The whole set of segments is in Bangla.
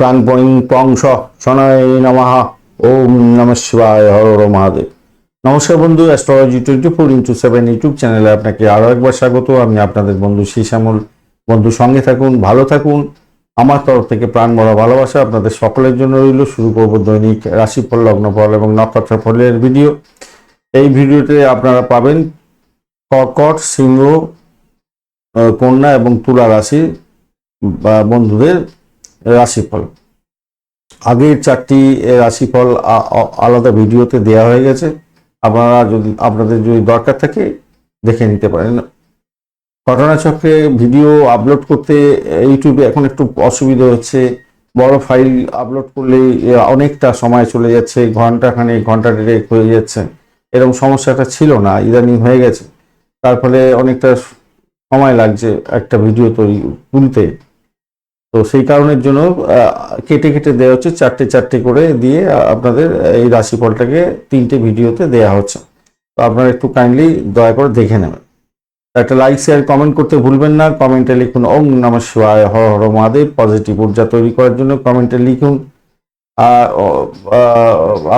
প্রাণপণি পংস শনয় নমঃ। ওম নম শিবায়। হর মহাদেব। নমস্কার বন্ধু astrology twenty four into seven YouTube চ্যানেলে আপনাকে আরও একবার স্বাগত। আমি আপনাদের বন্ধু শ্যামল বন্ধু, সঙ্গে থাকুন, ভালো থাকুন। আমার তরফ থেকে প্রাণ মরা ভালোবাসা আপনাদের সকলের জন্য রইল। শুরু করব দৈনিক রাশিফল, লগ্নফল এবং নক্ষত্র ফলের ভিডিও এই ভিডিওতে আপনারা পাবেন কর্কট, সিংহ কন্যা এবং তুলা রাশি বন্ধুদের রাশিফল। আগের চারটি রাশিফল আলাদা ভিডিওতে দেওয়া হয়ে গেছে। আপনারা যদি, আপনাদের যদি দরকার থাকে, দেখে নিতে পারেন। ঘটনাচক্রে ভিডিও আপলোড করতে ইউটিউবে এখন একটু অসুবিধা হচ্ছে। বড় ফাইল আপলোড করলে অনেকটা সময় চলে যাচ্ছে ঘণ্টা খানে ঘণ্টা ডেরেক হয়ে যাচ্ছে। এরকম সমস্যাটা ছিল না, ইদানিং হয়ে গেছে। তার ফলে অনেকটা সময় লাগছে একটা ভিডিও তৈরি, তুলতে। তো সেই কারণের জন্য কেটে কেটে দেওয়া হচ্ছে, চারটে চারটে করে দিয়ে আপনাদের এই রাশিফলটাকে তিনটে ভিডিওতে দেওয়া হচ্ছে। তো আপনারা একটু কাইন্ডলি দয়া করে দেখে নেবেন। একটা লাইক শেয়ার কমেন্ট করতে ভুলবেন না। কমেন্টে লিখুন, ওম নম শিবায়, হর হর মহাদেব। পজিটিভ ঊর্জা তৈরি করার জন্য কমেন্টে লিখুন।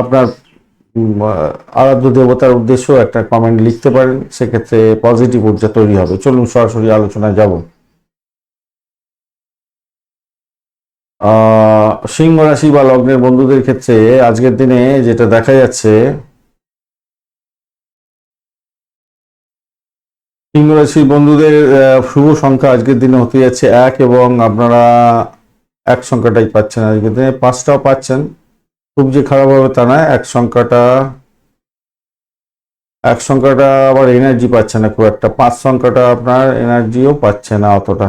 আপনার আরাধ্য দেবতার উদ্দেশ্য একটা কমেন্ট লিখতে পারেন। সেক্ষেত্রে পজিটিভ ঊর্জা তৈরি হবে। চলুন সরাসরি আলোচনায় যাব। সিংহ রাশি বা লগ্নের বন্ধুদের ক্ষেত্রে আজকের দিনে যেটা দেখা যাচ্ছে, সিংহ রাশির বন্ধুদের শুভ সংখ্যা আজকের দিনে হতে যাচ্ছে এক এবং আপনারা এক সংখ্যাটাই পাচ্ছেন আজকের দিনে। পাঁচটাও পাচ্ছেন। খুব যে খারাপ হবে তা নয়, এক সংখ্যাটা এক সংখ্যাটা আবার এনার্জি পাচ্ছে না খুব একটা। পাঁচ সংখ্যাটা আপনার এনার্জিও পাচ্ছে না অতটা।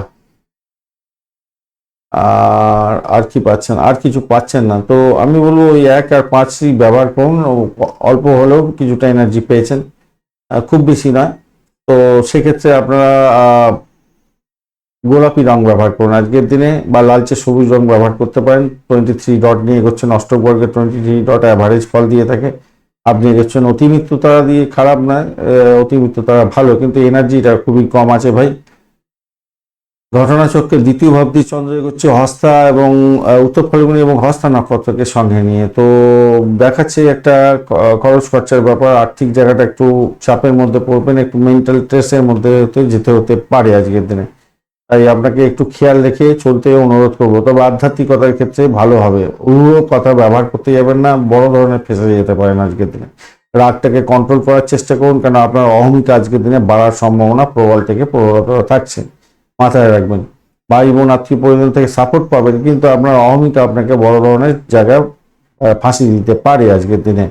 আর আর কি পাচ্ছেন আর কিছু পাচ্ছেন না। তো আমি বলব ওই এক আর পাঁচই ব্যবহার করুন অল্প হলেও কিছুটা এনার্জি পেয়েছেন। খুব বেশি নয় তো সেক্ষেত্রে আপনারা গোলাপি রং ব্যবহার করুন। আজকের দিনে বা লালচে সবুজ রং ব্যবহার করতে পারেন। টোয়েন্টি থ্রি ডট নিয়ে এগোচ্ছেন অষ্টক বর্গের টোয়েন্টি থ্রি ডট অ্যাভারেজ ফল দিয়ে থাকে। আপনি এগোচ্ছেন তারা দিয়ে খারাপ নয় আহ, অতিমিত্র তারা ভালো কিন্তু এনার্জিটা খুবই কম আছে ভাই। ঘটনাচক্রের দ্বিতীয় ভাবটি চন্দ্র এগোচ্ছে হস্তা এবং উত্তর ফাল্গুনি এবং হস্তা নক্ষত্রকে সঙ্গে নিয়ে। তো দেখাচ্ছে একটা খরচ খরচার ব্যাপার, আর্থিক জায়গাটা একটু চাপের মধ্যে পড়বেন, একটু মেন্টাল স্ট্রেসের মধ্যে যেতে হতে পারে আজকের দিনে। তাই আপনাকে একটু খেয়াল রেখে চলতে অনুরোধ করব। তবে আধ্যাত্মিকতার ক্ষেত্রে ভালো হবে। উড়ো কথা ব্যবহার করতে যাবেন না, বড় ধরনের ফেসে যেতে পারেন আজকের দিনে। রাগটাকে কন্ট্রোল করার চেষ্টা করুন, কেন আপনার অহমিকা আজকের দিনে বাড়ার সম্ভাবনা প্রবল থেকে প্রবলতর থাকছে। মাথায় রাখবেন। ভাই বোন আত্মীয় পরিজন থেকে সাপোর্ট পাবেন, কিন্তু আপনার অহমিকা আপনাকে বড় ধরনের জায়গায় ফাঁসি দিতে পারে আজকের দিনে।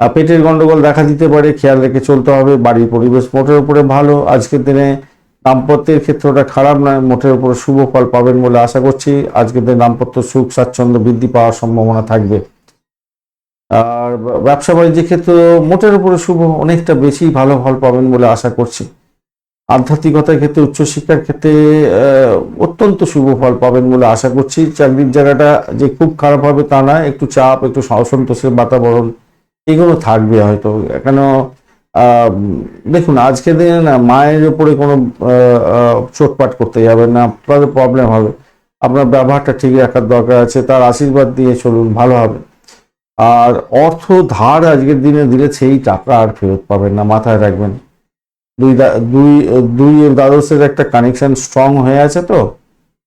পেটের গন্ডগোল দেখা দিতে পারে, খেয়াল রেখে চলতে হবে, বাড়ির পরিবেশ মোটের উপরে ভালো, আজকের দিনে দাম্পত্যের ক্ষেত্রটা খারাপ নয়, মোটের উপরে শুভ ফল পাবেন বলে আশা করছি, আজকের দিনে দাম্পত্য সুখ, স্বাচ্ছন্দ্য বৃদ্ধি পাওয়ার সম্ভাবনা থাকবে। আর ব্যবসা বাণিজ্যের ক্ষেত্রে মোটের উপরে শুভ, অনেকটা বেশি ভালো ফল পাবেন বলে আশা করছি। আধ্যাত্মিকতার ক্ষেত্রে, উচ্চশিক্ষার ক্ষেত্রে অত্যন্ত শুভ ফল পাবেন বলে আশা করছি। চাকরির জায়গাটা যে খুব খারাপ হবে তা না, একটু চাপ, একটু অসন্তোষের বাতাবরণ, এগুলো থাকবে হয়তো। কেন দেখুন আজকে দিনে না, মায়ের উপরে কোনো চোটপাট করতে যাবেন না, আপনাদের প্রবলেম হবে। আপনার ব্যবহারটা ঠিক রাখার দরকার আছে, তার আশীর্বাদ দিয়ে চলুন, ভালো হবে। আর অর্থ ধার আজকের দিনে দিলে সেই টাকা আর ফেরত পাবেন না, মাথায় রাখবেন। দুই দুই দুই দ্বাদশের একটা কানেকশন স্ট্রং হয়ে আছে তো?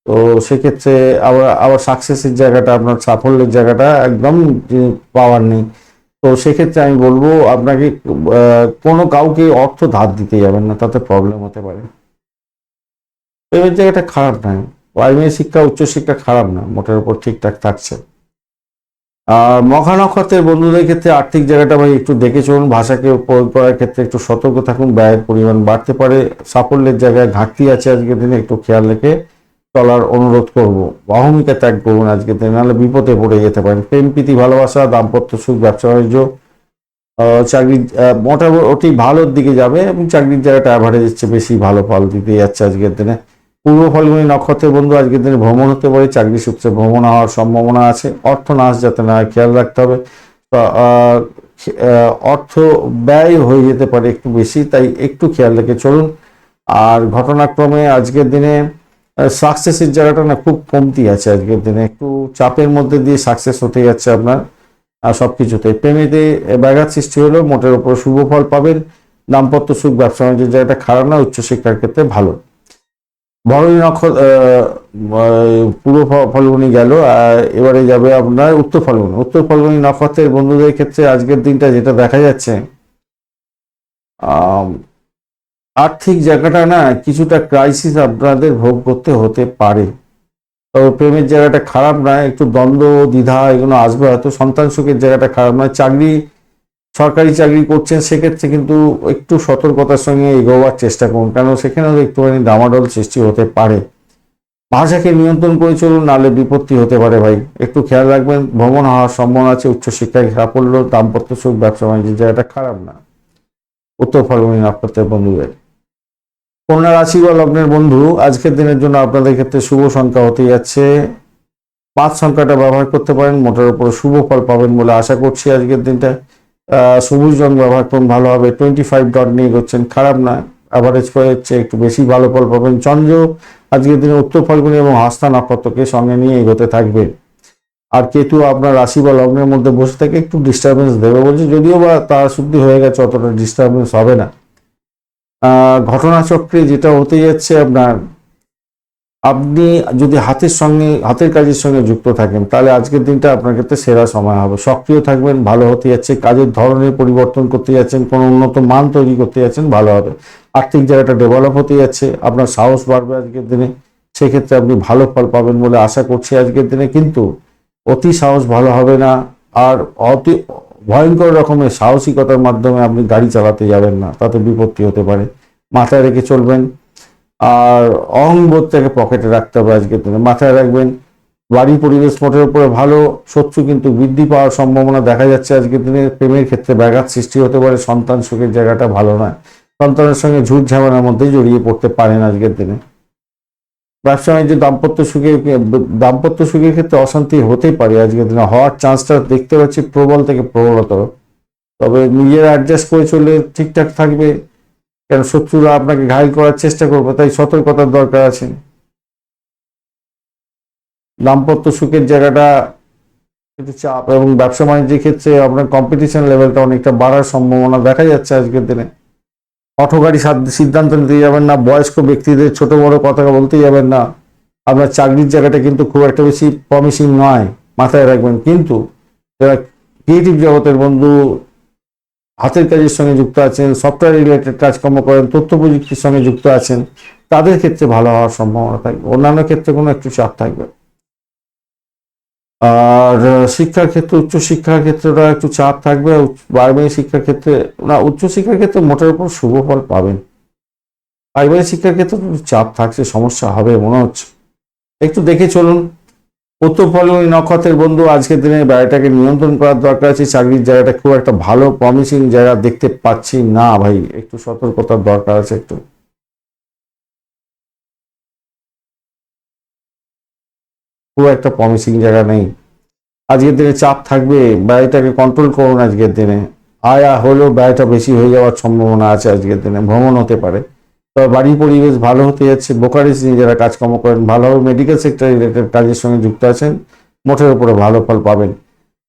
তো সেক্ষেত্রে আবার আবার সাকসেসের জায়গাটা, আপনার সাফল্যের জায়গাটা একদম পাওয়ার নেই। তো সেক্ষেত্রে আমি বলব, আপনাকে কোনো কাউকে অর্থ ধার দিতে যাবেন না, তাতে প্রবলেম হতে পারে। প্রেমের জায়গাটা খারাপ নয় প্রাইমারি শিক্ষা, উচ্চশিক্ষা খারাপ না, মোটের উপর ঠিকঠাক থাকছে। আর নক্ষত্রের বন্ধুদের ক্ষেত্রে আর্থিক জায়গাটা ভাই একটু দেখে চলুন। ভাষাকে প্রয়োগ করার ক্ষেত্রে একটু সতর্ক থাকুন। ব্যয়ের পরিমাণ বাড়তে পারে। সাফল্যের জায়গায় ঘাটতি আছে আজকের দিনে, একটু খেয়াল রেখে চলার অনুরোধ করব। অহমিকা ত্যাগ করুন আজকের দিনে, নাহলে বিপদে পড়ে যেতে পারেন। প্রেম, প্রীতি, ভালোবাসা, দাম্পত্য সুখ, ব্যবসা, বাণিজ্য চাকরি মোটামুটি ভালোর দিকে যাবে এবং চাকরির জায়গাটা অ্যাভারেজের চেয়ে বেশি ভালো ফল দিতে যাচ্ছে আজকের দিনে। পূর্ব ফাল্গুনি নক্ষত্রের বন্ধু, আজকের দিনে ভ্রমণ হতে পারে, চাকরি সূত্রে ভ্রমণ হওয়ার সম্ভাবনা আছে অর্থ নাশ যাতে না খেয়াল রাখতে হবে। অর্থ ব্যয় হয়ে যেতে পারে একটু বেশি, তাই একটু খেয়াল রেখে চলুন। আর ঘটনাক্রমে আজকের দিনে সাকসেসের জায়গাটা না খুব কমতি আছে আজকের দিনে, একটু চাপের মধ্যে দিয়ে সাকসেস হতে যাচ্ছে আপনার আর সব কিছুতে প্রেমেতে ব্যাঘাত সৃষ্টি হলেও মোটের উপর শুভ ফল পাবেন। দাম্পত্য সুখ ব্যবসা বাণিজ্যের জায়গাটা খারাপ না, উচ্চশিক্ষার ক্ষেত্রে ভালো। ভরণী নক্ষত্র পূর্ব ফল্গুনি গেল এবারে যাবে আপনার উত্তর ফল্গুনি। উত্তর ফল্গুনি নক্ষত্রের বন্ধুদের ক্ষেত্রে আজকের দিনটা যেটা দেখা যাচ্ছে আর্থিক জায়গাটা না কিছুটা ক্রাইসিস আপনাদের ভোগ করতে হতে পারে। তবে প্রেমের জায়গাটা খারাপ নয়, একটু দ্বন্দ্ব, দ্বিধা এগুলো আসবে, হয়তো সন্তান সুখের জায়গাটা খারাপ নয়, চাকরি সরকারি চাকরি করছেন, সেক্ষেত্রে কিন্তু একটু সতর্কতার সঙ্গে এগোবার চেষ্টা করুন। কারণ সেখানেও একটুখানি ডামাডোল সৃষ্টি হতে পারে। ভাষাকে নিয়ন্ত্রণ করে চলুন, নাহলে বিপত্তি হতে পারে ভাই। একটু খেয়াল রাখবেন, ভ্রমণ হওয়ার সম্ভাবনা আছে, উচ্চশিক্ষায় সাফল্য দাম্পত্য সুখ, ব্যবসা বাণিজ্যের জায়গাটা খারাপ না। উত্তর ফাল্গুনি নক্ষত্রের বন্ধুদের। কন্যা রাশি বা লগ্নের বন্ধু, আজকের দিনের জন্য আপনাদের ক্ষেত্রে শুভ সংখ্যা হতে যাচ্ছে। পাঁচ সংখ্যাটা ব্যবহার করতে পারেন, মোটার উপর শুভ ফল পাবেন বলে আশা করছি আজকের দিনটা। সবুজ রং ব্যবহার করুন, ভালো হবে। টোয়েন্টি ফাইভ ডট নিয়ে করছেন খারাপ না। অ্যাভারেজ করে হচ্ছে, একটু বেশি ভালো ফল পাবেন। চন্দ্র, আজকের দিনে উত্তর ফাল্গুনি এবং হস্তা নক্ষত্রকে সঙ্গে নিয়ে এগোতে থাকবে। আর কেতু আপনার রাশি বা লগ্নের মধ্যে বসে থেকে একটু ডিস্টারবেন্স দেবে বলছে, যদিও বা তার শুদ্ধি হয়ে গেছে, অতটা ডিস্টারবেন্স হবে না। ঘটনাচক্রে যেটা হতে যাচ্ছে আপনার আপনি যদি হাতের সঙ্গে, হাতের কাজের সঙ্গে যুক্ত থাকেন, তাহলে আজকের দিনটা আপনার ক্ষেত্রে সেরা সময় হবে। সক্রিয় থাকবেন, ভালো হতে যাচ্ছে, কাজের ধরনের পরিবর্তন করতে যাচ্ছেন, কোনো উন্নত মান তৈরি করতে যাচ্ছেন, ভালো হবে। আর্থিক জায়গাটা ডেভেলপ হতে যাচ্ছে, আপনার সাহস বাড়বে আজকের দিনে। সেক্ষেত্রে আপনি ভালো ফল পাবেন বলে আশা করছি আজকের দিনে, কিন্তু অতি সাহস ভালো হবে না। আর অতি ভয়ঙ্কর রকমের সাহসিকতার মাধ্যমে আপনি গাড়ি চালাতে যাবেন না, তাতে বিপত্তি হতে পারে। মাথায় রেখে চলবেন। আর অহংবোধটাকে পকেটে রাখতে হবে আজকের দিনে। মাথায় রাখবেন বাড়ি পরিবেশ মোটের উপরে ভালো, শত্রু কিন্তু বৃদ্ধি পাওয়ার সম্ভাবনা দেখা যাচ্ছে আজকের দিনে। প্রেমের ক্ষেত্রে ব্যাঘাত সৃষ্টি হতে পারে, সন্তান সুখের জায়গাটা ভালো নয়। সন্তানের সঙ্গে ঝুট ঝামেলার মধ্যে জড়িয়ে পড়তে পারেন আজকের দিনে। ব্যবসা বাণিজ্য দাম্পত্য সুখের দাম্পত্য সুখের ক্ষেত্রে অশান্তি হতেই পারে আজকের দিনে। হওয়ার চান্সটা দেখতে পাচ্ছি প্রবল থেকে প্রবলতর। তবে নিজেরা অ্যাডজাস্ট করে চললে ঠিকঠাক থাকবে। কেন শত্রুরা আপনাকে ঘায়ল করার চেষ্টা করবে, তাই সতর্কতার দরকার আছে। দাম্পত্য সুখের জায়গাটা একটু চাপ, এবং ব্যবসা বাণিজ্যের ক্ষেত্রে আপনার কম্পিটিশন লেভেলটা অনেকটা বাড়ার সম্ভাবনা দেখা যাচ্ছে আজকের দিনে। সাদ- সিদ্ধান্ত নিতে যাবেন না, বয়স্ক ব্যক্তিদের ছোট বড় কথা বলতে যাবেন না। আপনার চাকরির জায়গাটা কিন্তু খুব একটা বেশি প্রমিসিং নয়, মাথায় রাখবেন। কিন্তু যারা ক্রিয়েটিভ জগতের বন্ধু হাতের কাজের সঙ্গে যুক্ত আছেন সফটওয়্যার রিলেটেড কাজকর্ম করেন, তথ্য প্রযুক্তির সঙ্গে যুক্ত আছেন, তাদের ক্ষেত্রে ভালো হওয়ার সম্ভাবনা থাকবে। অন্যান্য ক্ষেত্রে কোনো একটু চাপ থাকবে। আর শিক্ষার ক্ষেত্রে, উচ্চ শিক্ষার ক্ষেত্রেটা একটু চাপ থাকবে প্রাইমারি শিক্ষার ক্ষেত্রে, না, উচ্চ শিক্ষার ক্ষেত্রে মোটের উপর শুভ ফল পাবেন। প্রাইমারি শিক্ষার ক্ষেত্রে একটু চাপ থাকছে, সমস্যা হবে মনে হচ্ছে। একটু দেখে চলুন। ফলগুনি নক্ষত্রের বন্ধু, আজকের দিনে ব্যয়টাকে নিয়ন্ত্রণ করার দরকার আছে। চাকরির জায়গাটা খুব একটা ভালো প্রমিসিং জায়গা দেখতে পাচ্ছি না ভাই। একটু সতর্কতার দরকার আছে একটু। খুব একটা প্রমিসিং জায়গা নেই। আজকের দিনে চাপ থাকবে ব্যয়টাকে কন্ট্রোল করুন আজকের দিনে। আয়া হলেও ব্যয়টা বেশি হয়ে যাওয়ার সম্ভাবনা আছে আজকের দিনে, ভ্রমণ হতে পারে। তবে বাড়ির পরিবেশ ভালো হতে যাচ্ছে। বোকারিস যারা কাজকর্ম করেন ভালোভাবে মেডিকেল সেক্টর রিলেটেড কাজের সঙ্গে যুক্ত আছেন, মোটের উপরে ভালো ফল পাবেন।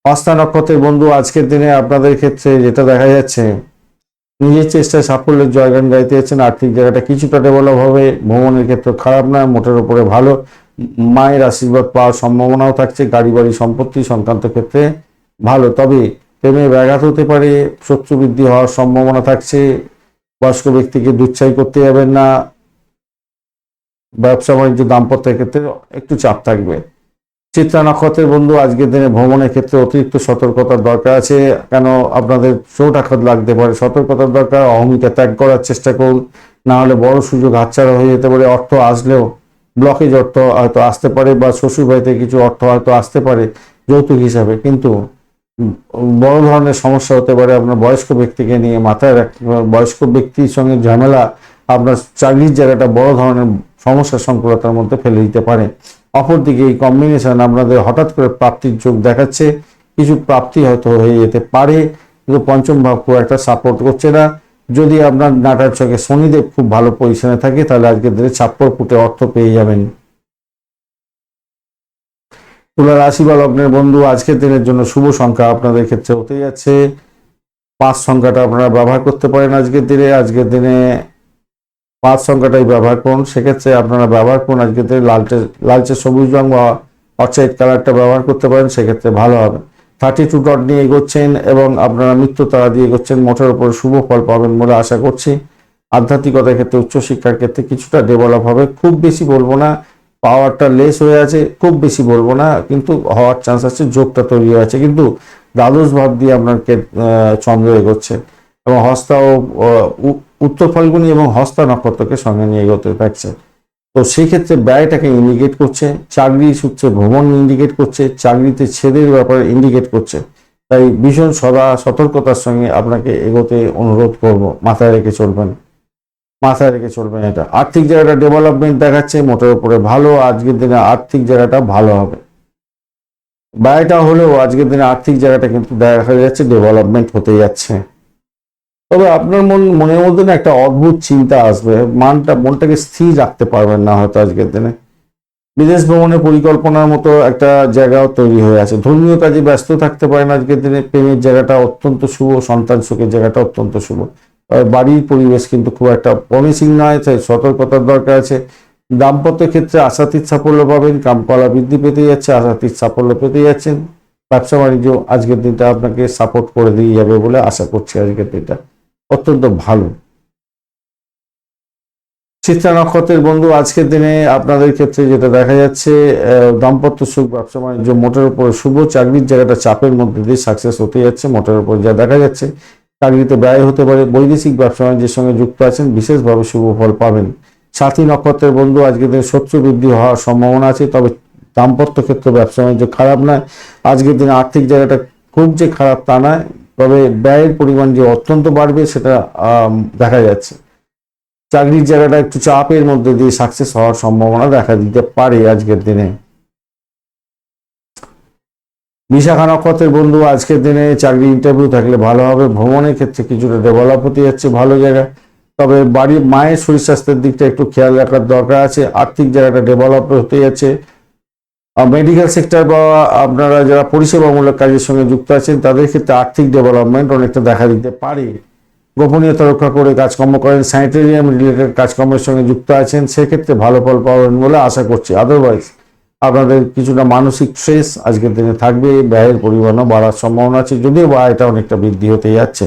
পাঁচটা নক্ষত্রের বন্ধু আজকের দিনে আপনাদের ক্ষেত্রে যেটা দেখা যাচ্ছে, নিজের চেষ্টায় সাফল্যের জয়গান গাইতে যাচ্ছেন। আর্থিক জায়গাটা কিছুটা ডেভেলপ হবে। ভ্রমণের ক্ষেত্রে খারাপ নয় মোটের উপরে ভালো। মায়ের আশীর্বাদ পাওয়ার সম্ভাবনাও থাকছে। গাড়ি, বাড়ি, সম্পত্তি সংক্রান্ত ক্ষেত্রে ভালো। তবে প্রেমে ব্যাঘাত হতে পারে, শত্রু বৃদ্ধি হওয়ার সম্ভাবনা থাকছে। বয়স্ক ব্যক্তিকে দুচ্ছাই করতে যাবেন না। ব্যবসা বাণিজ্য দাম্পত্যের ক্ষেত্রে একটু চাপ থাকবে। চিত্রা নক্ষত্রের বন্ধু, আজকের দিনে ভ্রমণের ক্ষেত্রে অতিরিক্ত সতর্কতার দরকার আছে। কেন আপনাদের চোট আঘাত লাগতে পারে? সতর্কতার দরকার, অহমিকা ত্যাগ করার চেষ্টা করুন। না হলে বড় সুযোগ হাতছাড়া হয়ে যেতে পারে। অর্থ আসলেও ব্লকেজ অর্থ হয়তো আসতে পারে বা শ্বশুর বাড়িতে কিছু অর্থ হয়তো আসতে পারে যৌতুক হিসাবে। কিন্তু বড় ধরনের সমস্যা হতে পারে আপনার বয়স্ক ব্যক্তিকে নিয়ে মাথায় রাখতে। বয়স্ক ব্যক্তির সঙ্গে ঝামেলা আপনার চাকরির জায়গাটা বড় ধরনের সমস্যা সংকুলতার মধ্যে ফেলে দিতে পারে। অপরদিকে এই কম্বিনেশন আপনাদের হঠাৎ করে প্রাপ্তির যোগ দেখাচ্ছে। কিছু প্রাপ্তি হয়তো হয়ে যেতে পারে, কিন্তু পঞ্চম ভাব খুব একটা সাপোর্ট করছে না। যদি আপনার নাটার চোখে শনিদেব খুব ভালো পজিশনে থাকে, তাহলে আজকের দিনে ছাপ্পর ফুটে অর্থ পেয়ে যাবেন। তুলা রাশি বা লগ্নের বন্ধু, আজকের দিনের জন্য শুভ সংখ্যা আপনাদের ক্ষেত্রে হতে যাচ্ছে। পাঁচ সংখ্যাটা আপনারা ব্যবহার করতে পারেন আজকের দিনে। আজকের দিনে পাঁচ সংখ্যাটাই ব্যবহার করুন। সেক্ষেত্রে আপনারা ব্যবহার করুন আজকের দিনে লালচে লালচে সবুজ রং বা অক্সাইড কালারটা ব্যবহার করতে পারেন, সেক্ষেত্রে ভালো হবে। থার্টি টু ডট নিয়ে এগোচ্ছেন এবং আপনারা মৃত্যু তারা দিয়ে এগোচ্ছেন। মোটের উপর শুভ ফল পাবেন বলে আশা করছি। আধ্যাত্মিকতার ক্ষেত্রে, উচ্চশিক্ষার ক্ষেত্রে কিছুটা ডেভেলপ হবে। খুব বেশি বলব না। পাওয়ারটা লেস হয়ে আছে, খুব বেশি বলব না, কিন্তু হওয়ার চান্স আছে, যোগটা তৈরি হয়ে আছে। কিন্তু দ্বাদশ ভাব দিয়ে আপনাকে চন্দ্র এগোচ্ছে এবং হস্তা ও উত্তর ফাল্গুনি এবং হস্তা নক্ষত্রকে সঙ্গে নিয়ে এগোতে থাকছে তো সেই ক্ষেত্রে ব্যয়টাকে ইন্ডিকেট করছে, চাকরি সূত্রে ভ্রমণ ইন্ডিকেট করছে, চাকরিতে ছেদের ব্যাপারে ইন্ডিকেট করছে। তাই ভীষণ সদা সতর্কতার সঙ্গে আপনাকে এগোতে অনুরোধ করব, মাথায় রেখে চলবেন। মাথায় রেখে চলবেন এটা। আর্থিক জায়গাটা ডেভেলপমেন্ট দেখাচ্ছে, মোটের উপরে ভালো, আজকের দিনে আর্থিক জায়গাটা ভালো হবে। ব্যয়টা হলেও আজকের দিনে আর্থিক জায়গাটা কিন্তু দেখা যাচ্ছে ডেভেলপমেন্ট হতে যাচ্ছে। তবে আপনার মন, মনের মধ্যে না একটা অদ্ভুত চিন্তা আসবে, মানটা, মনটাকে স্থির রাখতে পারবেন না হয়তো আজকের দিনে। বিদেশ ভ্রমণের পরিকল্পনার মতো একটা জায়গাও তৈরি হয়ে আছে। ধর্মীয় কাজে ব্যস্ত থাকতে পারেন আজকের দিনে, প্রেমের জায়গাটা অত্যন্ত শুভ, সন্তান সুখের জায়গাটা অত্যন্ত শুভ। বাড়ির পরিবেশ কিন্তু খুব একটা প্রমিসিং নয়, তাই সতর্কতার দরকার আছে। দাম্পত্য ক্ষেত্রে আশাতীত সাফল্য পাবেন, কামকলা বৃদ্ধি পেতে যাচ্ছে, আশাতীত সাফল্য পেতে যাচ্ছেন। ব্যবসা বাণিজ্য আজকের দিনটা আপনাকে সাপোর্ট করে দিয়ে যাবে বলে আশা করছি আজকের দিনটা অত্যন্ত ভালো। চিত্রা নক্ষত্রের বন্ধু, আজকের দিনে আপনাদের ক্ষেত্রে যেটা দেখা যাচ্ছে দাম্পত্য সুখ, ব্যবসা বাণিজ্য মোটের উপরে শুভ, চাকরির জায়গাটা চাপের মধ্যে দিয়ে সাকসেস হতে যাচ্ছে, মোটের উপর যা দেখা যাচ্ছে। চাকরিতে ব্যয় হতে পারে। বৈদেশিক ব্যবসা বাণিজ্যের সঙ্গে যুক্ত আছেন, বিশেষভাবে শুভ ফল পাবেন। সাথী নক্ষত্রের বন্ধু, আজকের দিনে শত্রু বৃদ্ধি হওয়ার সম্ভাবনা আছে, তবে দাম্পত্য ক্ষেত্রে ব্যবসা বাণিজ্য খারাপ নয়। আজকের দিনে আর্থিক জায়গাটা খুব যে খারাপ তা নয়, তবে ব্যয়ের পরিমাণ যে অত্যন্ত বাড়বে সেটা দেখা যাচ্ছে। চাকরির জায়গাটা একটু চাপের মধ্যে দিয়ে সাকসেস হওয়ার সম্ভাবনা দেখা দিতে পারে আজকের দিনে। বিশাখা নক্ষত্রের বন্ধু, আজকের দিনে চাকরি ইন্টারভিউ থাকলে ভালো হবে। ভ্রমণের ক্ষেত্রে কিছুটা ডেভেলপ হতে যাচ্ছে ভালো জায়গা তবে বাড়ির মায়ের শরীর স্বাস্থ্যের দিকটা একটু খেয়াল রাখার দরকার আছে। আর্থিক জায়গাটা ডেভেলপ হতে যাচ্ছে। মেডিকেল সেক্টর বা আপনারা যারা পরিষেবামূলক কাজের সঙ্গে যুক্ত আছেন, তাদের ক্ষেত্রে আর্থিক ডেভেলপমেন্ট অনেকটা দেখা দিতে পারে। গোপনীয়তা রক্ষা করে কাজকর্ম করেন। স্যানিটেরিয়াম রিলেটেড কাজকর্মের সঙ্গে যুক্ত আছেন। সেক্ষেত্রে ভালো ফল পাবেন বলে আশা করছি। আদারওয়াইজ আপনাদের কিছুটা মানসিক স্ট্রেস আজকের দিনে থাকবে ব্যয়ের পরিমাণও বাড়ার সম্ভাবনা আছে, যদিও বা এটা অনেকটা বৃদ্ধি হতে যাচ্ছে।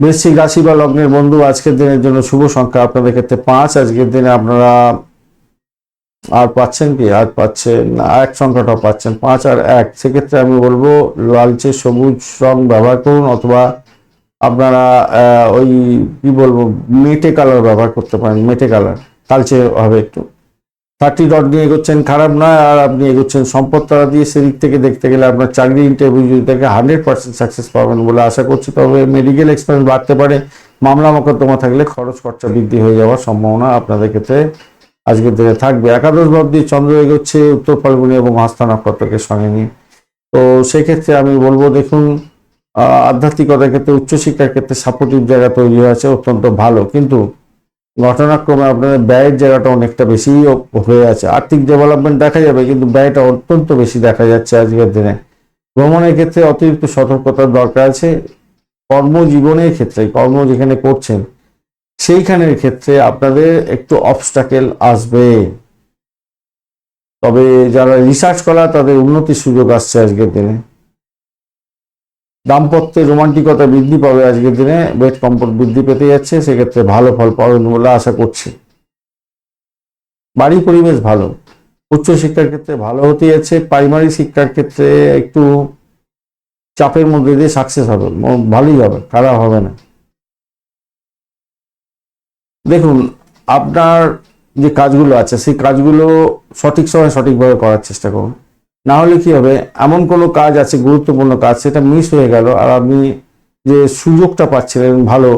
বৃশ্চিক রাশি বা লগ্নের বন্ধু, আজকের দিনের জন্য শুভ সংখ্যা আপনাদের ক্ষেত্রে পাঁচ। আজকের দিনে আপনারা আর পাচ্ছেন কি? আর পাচ্ছেন এক সংখ্যাটাও পাচ্ছেন, পাঁচ আর এক। সেক্ষেত্রে আমি বলব, লালচে, সবুজ রং ব্যবহার করুন, অথবা আপনারা ওই, কি বলব, মেটে কালার ব্যবহার করতে পারেন, মেটে কালার কালচে হবে একটু। থার্টি ডট নিয়ে এগোচ্ছেন খারাপ নয়, আর আপনি এগোচ্ছেন সম্পদ তারা দিয়ে সেদিক থেকে দেখতে গেলে আপনার চাকরি ইন্টারভিউ যদি থাকে হান্ড্রেড পার্সেন্ট সাকসেস পাবেন বলে আশা করছি, তবে মেডিকেল এক্সপেন্স বাড়তে পারে, মামলা মোকদ্দমা থাকলে খরচ খরচা বৃদ্ধি হয়ে যাওয়ার সম্ভাবনা আপনাদের ক্ষেত্রে আজকের দিনে থাকবে। একাদশ ভাব দিয়ে চন্দ্র এগোচ্ছে, উত্তর ফাল্গুনি এবং হস্তা নক্ষত্রকে সঙ্গে নিয়ে। তো সেক্ষেত্রে আমি বলব, দেখুন আধ্যাত্মিকতার ক্ষেত্রে, উচ্চশিক্ষার ক্ষেত্রে সাপোর্টিভ জায়গা তৈরি হয়েছে, অত্যন্ত ভালো। কিন্তু ঘটনাক্রমে আপনাদের ব্যয়ের জায়গাটা অনেকটা বেশি হয়ে আছে। আর্থিক ডেভেলপমেন্ট দেখা যাবে, কিন্তু ব্যয়টা অত্যন্ত বেশি দেখা যাচ্ছে আজকের দিনে। ভ্রমণের ক্ষেত্রে অতিরিক্ত সতর্কতার দরকার আছে। কর্মজীবনের ক্ষেত্রে, কর্ম যেখানে করছেন, সেইখানের ক্ষেত্রে আপনাদের একটু অবস্টাকেল আসবে। তবে যারা রিসার্চ করা, তাদের উন্নতির সুযোগ আসছে আজকের দিনে। দাম্পত্যে রোমান্টিকতা বৃদ্ধি পাবে আজকের দিনে বেড কম্পোর্ট বৃদ্ধি পেতে যাচ্ছে, সেক্ষেত্রে ভালো ফল পাবেন বলে আশা করছি। বাড়ি পরিবেশ ভালো, উচ্চ শিক্ষার ক্ষেত্রে ভালো হতে যাচ্ছে, প্রাইমারি শিক্ষার ক্ষেত্রে একটু চাপের মধ্যে দিয়ে সাকসেস হবে ভালোই হবে, খারাপ হবে না। দেখুন, আপনার যে কাজগুলো আছে, সেই কাজগুলো সঠিক সময় সঠিকভাবে করার চেষ্টা করুন। না হলে কি হবে? এমন কোনো কাজ আছে গুরুত্বপূর্ণ কাজ সেটা মিস হয়ে গেল আর আপনি যে সুযোগটা পাচ্ছিলেন ভালো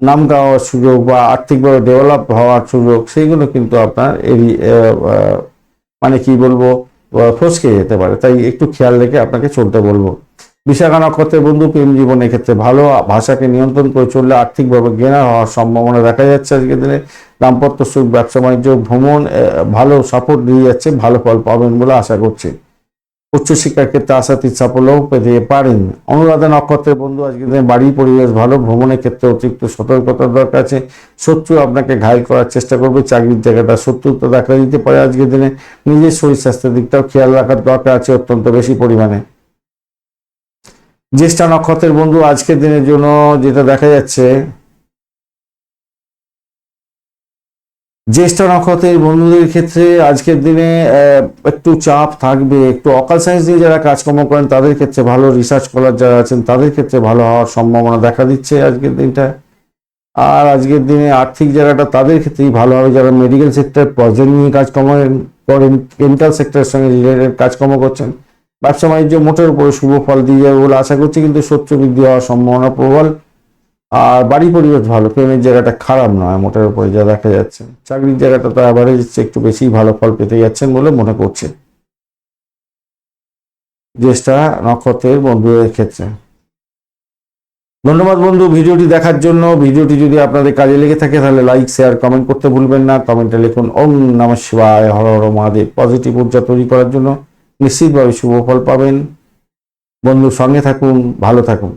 নাম গাওয়ার সুযোগ বা আর্থিকভাবে ডেভেলপ হওয়ার সুযোগ সেইগুলো কিন্তু আপনার আহ, মানে কি বলব ফসকে যেতে পারে। তাই একটু খেয়াল রেখে আপনাকে চলতে বলব। বিশাখা নক্ষত্রের বন্ধু প্রেম জীবনের ক্ষেত্রে ভালো ভাষাকে নিয়ন্ত্রণ করে চললে আর্থিকভাবে জ্ঞান হওয়ার সম্ভাবনা দেখা যাচ্ছে আজকের দিনে। দাম্পত্য সুখ ব্যবসা বাণিজ্য ভ্রমণ ভালো সাপোর্ট দিয়ে যাচ্ছে ভালো ফল পাবেন বলে আশা করছি। উচ্চশিক্ষার ক্ষেত্রে আশাতীত সাফল্য পেতে পারেন। অনুরাধা নক্ষত্রের বন্ধু আজকে দিনে বাড়ির পরিবেশ ভালো, ভ্রমণের ক্ষেত্রে অতিরিক্ত সতর্কতার দরকার আছে। শত্রু আপনাকে ঘায়ল করার চেষ্টা করবে, চাকরির জায়গাটা শত্রুতা দেখা দিতে পারে আজকের দিনে। নিজের শরীর স্বাস্থ্যের দিকটাও খেয়াল রাখার দরকার আছে অত্যন্ত বেশি পরিমাণে। জ্যেষ্ঠা নক্ষত্রের বন্ধু, আজকের দিনের জন্য যেটা দেখা যাচ্ছে জ্যেষ্ঠ নক্ষত্রের বন্ধুদের ক্ষেত্রে আজকের দিনে একটু চাপ থাকবে। একটু অকাল সায়েন্স দিয়ে যারা কাজকর্ম করেন, তাদের ক্ষেত্রে ভালো রিসার্চ করার যারা আছেন, তাদের ক্ষেত্রে ভালো হওয়ার সম্ভাবনা দেখা দিচ্ছে আজকের দিনটা। আর আজকের দিনে আর্থিক জায়গাটা তাদের ক্ষেত্রেই ভালো হবে। যারা মেডিকেল সেক্টর প্রজেক্ট নিয়ে কাজকর্ম করেন কেমিক্যাল সেক্টরের সঙ্গে রিলেটেড কাজকর্ম করছেন, ব্যবসা বাণিজ্য মোটের উপরে শুভ ফল দিয়ে যাবে বলে আশা করছি, কিন্তু শত্রু বৃদ্ধি হওয়ার সম্ভাবনা প্রবল। আর বাড়ি পরিবেশ ভালো, প্রেমের জায়গাটা খারাপ নয়, মোটের উপরে যা দেখা যাচ্ছে। চাকরির জায়গাটা তো অ্যাভারেজ একটু বেশি ভালো ফল পেতে যাচ্ছেন বলে মনে করছে। জ্যেষ্ঠা নক্ষত্রের বন্ধুদের ক্ষেত্রে। ধন্যবাদ বন্ধু, ভিডিওটি দেখার জন্য। ভিডিওটি যদি আপনাদের কাজে লেগে থাকে, তাহলে লাইক শেয়ার কমেন্ট করতে ভুলবেন না। কমেন্টে লিখুন, ওম নম শিবায়, হর হর মহাদেব। পজিটিভ ঊর্জা তৈরি করার জন্য নিশ্চিতভাবে শুভ ফল পাবেন। বন্ধু সঙ্গে থাকুন, ভালো থাকুন।